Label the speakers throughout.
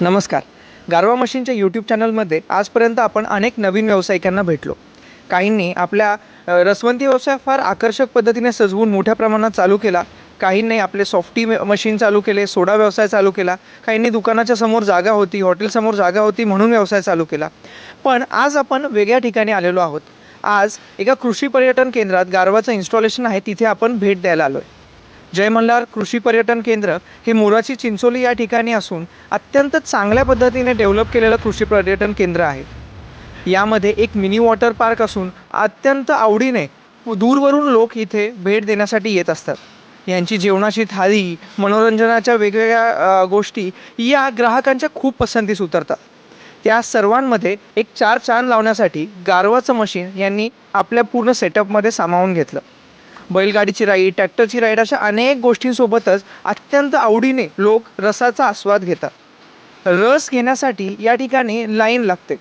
Speaker 1: नमस्कार. गारवा मशीनच्या यूट्यूब चॅनलमध्ये आजपर्यंत आपण अनेक नवीन व्यावसायिकांना भेटलो. काहींनी आपल्या रसवंती व्यवसाय फार आकर्षक पद्धतीने सजवून मोठ्या प्रमाणात चालू केला. काहींनी आपले सॉफ्टी म- मशीन चालू केले सोडा व्यवसाय चालू केला. काहींनी दुकानाच्या समोर जागा होती हॉटेलसमोर जागा होती म्हणून व्यवसाय चालू केला. पण आज आपण वेगळ्या ठिकाणी आलेलो आहोत. आज एका कृषी पर्यटन केंद्रात गारवाचं इन्स्टॉलेशन आहे तिथे आपण भेट द्यायला आलो आहे जय मल्हार कृषी पर्यटन केंद्र हे मोराची चिंचोली या ठिकाणी असून अत्यंत चांगल्या पद्धतीने डेव्हलप केलेलं कृषी पर्यटन केंद्र आहे. यामध्ये एक मिनी वॉटर पार्क असून अत्यंत आवडीने दूरवरून लोक इथे भेट देण्यासाठी येत असतात. यांची जेवणाची थाळी मनोरंजनाच्या वेगवेगळ्या गोष्टी या ग्राहकांच्या खूप पसंतीस उतरतात. त्या सर्वांमध्ये एक चार चांद लावण्यासाठी गारवाचं मशीन यांनी आपल्या पूर्ण सेटअपमध्ये सामावून घेतलं. बैलगाडीची राईड ट्रॅक्टरची राईड अशा अनेक गोष्टींसोबतच अत्यंत आवडीने लोक रसाचा आस्वाद घेतात. रस घेण्यासाठी या ठिकाणी लाईन लागते.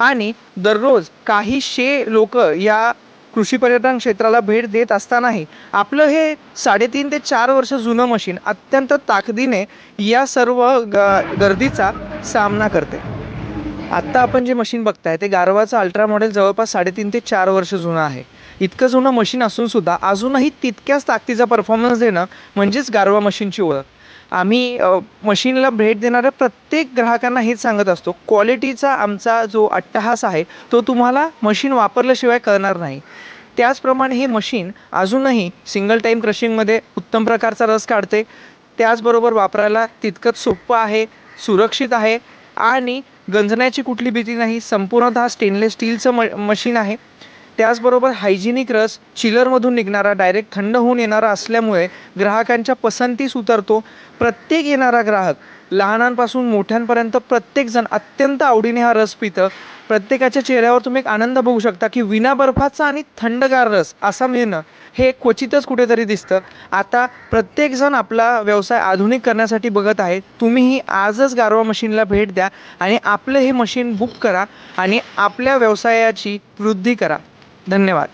Speaker 1: आणि दररोज काही शे लोक या कृषी पर्यटन क्षेत्राला भेट देत असतानाही आपलं हे साडेतीन ते चार वर्ष जुनं मशीन अत्यंत ताकदीने या सर्व ग गर्दीचा सामना करते. आत्ता आपण जे मशीन बघताय ते गारवाचं अल्ट्रा मॉडेल जवळपास साडेतीन ते चार वर्ष जुनं आहे. इतकं जुनं मशीन असून सुद्धा अजूनही तितक्याच ताकदीचा परफॉर्मन्स देणं म्हणजेच गारवा मशीनची ओळख. आम्ही मशीनला भेट देणाऱ्या प्रत्येक ग्राहकांना हेच सांगत असतो क्वालिटीचा आमचा जो अट्टहास आहे तो तुम्हाला मशीन वापरल्याशिवाय कळणार नाही. त्याचप्रमाणे हे मशीन अजूनही सिंगल टाईम क्रशिंगमध्ये उत्तम प्रकारचा रस काढते. त्याचबरोबर वापरायला तितकंच सोपं आहे सुरक्षित आहे आणि गंजण्याची कुठली भीती नाही संपूर्णतः स्टेनलेस स्टीलचं म मशीन आहे. त्याचबरोबर हायजिनिक रस चिलरमधून निघणारा डायरेक्ट थंड होऊन येणारा असल्यामुळे ग्राहकांच्या पसंतीस उतरतो. प्रत्येक येणारा ग्राहक लहानांपासून मोठ्यांपर्यंत प्रत्येकजण अत्यंत आवडीने हा रस पितं. प्रत्येकाच्या चेहऱ्यावर तुम्ही एक आनंद बघू शकता की विना बर्फाचा आणि थंडगार रस असा मिळणं हे क्वचितच कुठेतरी दिसतं. आता प्रत्येकजण आपला व्यवसाय आधुनिक करण्यासाठी बघत आहे. तुम्हीही आजच गारवा मशीनला भेट द्या आणि आपलं हे मशीन बुक करा आणि आपल्या व्यवसायाची वृद्धी करा. धन्यवाद.